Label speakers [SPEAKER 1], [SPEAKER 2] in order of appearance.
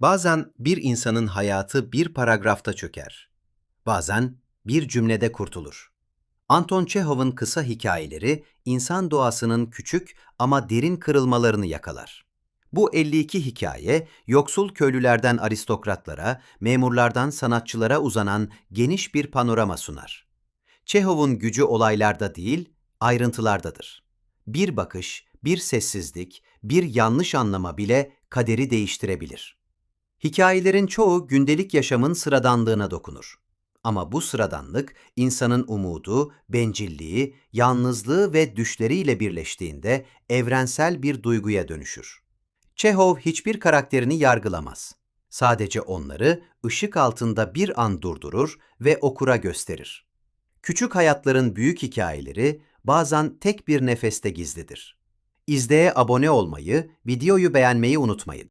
[SPEAKER 1] Bazen bir insanın hayatı bir paragrafta çöker. Bazen bir cümlede kurtulur. Anton Çehov'un kısa hikayeleri insan doğasının küçük ama derin kırılmalarını yakalar. Bu 52 hikaye, yoksul köylülerden aristokratlara, memurlardan sanatçılara uzanan geniş bir panorama sunar. Çehov'un gücü olaylarda değil, ayrıntılardadır. Bir bakış, bir sessizlik, bir yanlış anlama bile kaderi değiştirebilir. Hikayelerin çoğu gündelik yaşamın sıradanlığına dokunur. Ama bu sıradanlık insanın umudu, bencilliği, yalnızlığı ve düşleriyle birleştiğinde evrensel bir duyguya dönüşür. Çehov hiçbir karakterini yargılamaz. Sadece onları ışık altında bir an durdurur ve okura gösterir. Küçük hayatların büyük hikayeleri bazen tek bir nefeste gizlidir. İzleye abone olmayı, videoyu beğenmeyi unutmayın.